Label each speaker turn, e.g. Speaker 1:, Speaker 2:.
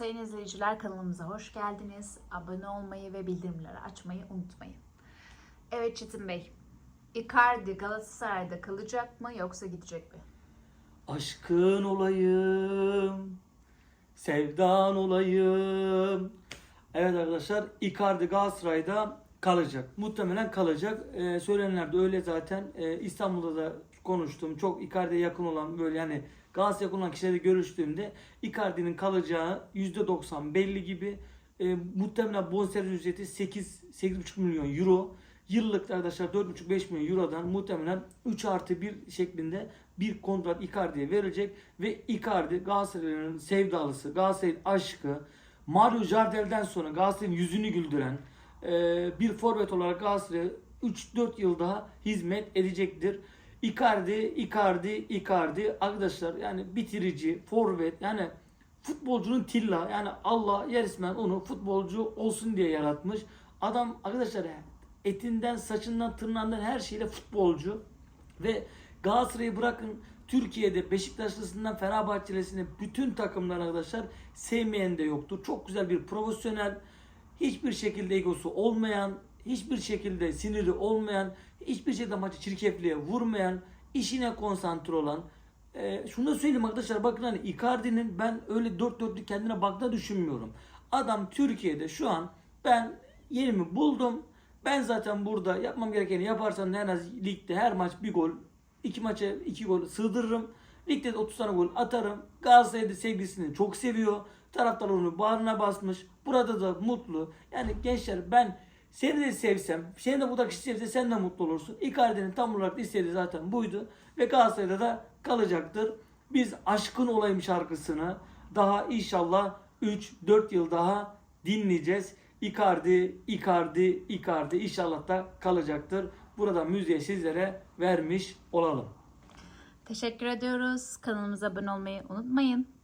Speaker 1: Sayın izleyiciler kanalımıza hoş geldiniz. Abone olmayı ve bildirimleri açmayı unutmayın. Evet Çetin Bey, Icardi Galatasaray'da kalacak mı yoksa gidecek mi?
Speaker 2: Aşkın olayım, sevdan olayım. Evet arkadaşlar Icardi Galatasaray'da kalacak. Muhtemelen kalacak. Ee, söylenenler de öyle zaten. Ee, İstanbul'da da konuştum. Çok Icardi'ye yakın olan böyle yani Galatasaray'a yakın olan kişilerle görüştüğümde Icardi'nin kalacağı %90 belli gibi. Ee, muhtemelen bonservis ücreti 8 8,5 milyon euro. Yıllık arkadaşlar 4,5-5 milyon eurodan muhtemelen 3 artı 1 şeklinde bir kontrat Icardi'ye verilecek ve Icardi Galatasaray'ın sevdalısı, Galatasaray'ın aşkı, Mario Jardel'den sonra Galatasaray'ın yüzünü güldüren e, bir forvet olarak Galatasaray'a 3-4 yıl daha hizmet edecektir. Icardi, Icardi, Icardi arkadaşlar yani bitirici, forvet yani futbolcunun tilla yani Allah resmen onu futbolcu olsun diye yaratmış. Adam arkadaşlar etinden, saçından, tırnağından her şeyle futbolcu ve Galatasaray'ı bırakın Türkiye'de Beşiktaşlısından Fenerbahçelisine bütün takımlar arkadaşlar sevmeyen de yoktur. Çok güzel bir profesyonel, hiçbir şekilde egosu olmayan, hiçbir şekilde siniri olmayan, hiçbir şekilde maçı çirkefliğe vurmayan, işine konsantre olan. Ee, şunu da söyleyeyim arkadaşlar bakın hani Icardi'nin ben öyle dört dörtlük kendine baktığını düşünmüyorum. Adam Türkiye'de şu an ben yerimi buldum. Ben zaten burada yapmam gerekeni yaparsam en az ligde her maç bir gol, iki maça iki gol sığdırırım. Ligde de 30 tane gol atarım. Galatasaray'da sevgisini çok seviyor. Taraftar onu bağrına basmış. Burada da mutlu. Yani gençler ben seni de sevsem, seni de buradaki sevse sen de mutlu olursun. Icardi'nin tam olarak istediği zaten buydu. Ve Galatasaray'da da kalacaktır. Biz Aşkın Olayım şarkısını daha inşallah 3-4 yıl daha dinleyeceğiz. Icardi, Icardi, Icardi inşallah da kalacaktır. Burada müziği sizlere vermiş olalım.
Speaker 1: Teşekkür ediyoruz. Kanalımıza abone olmayı unutmayın.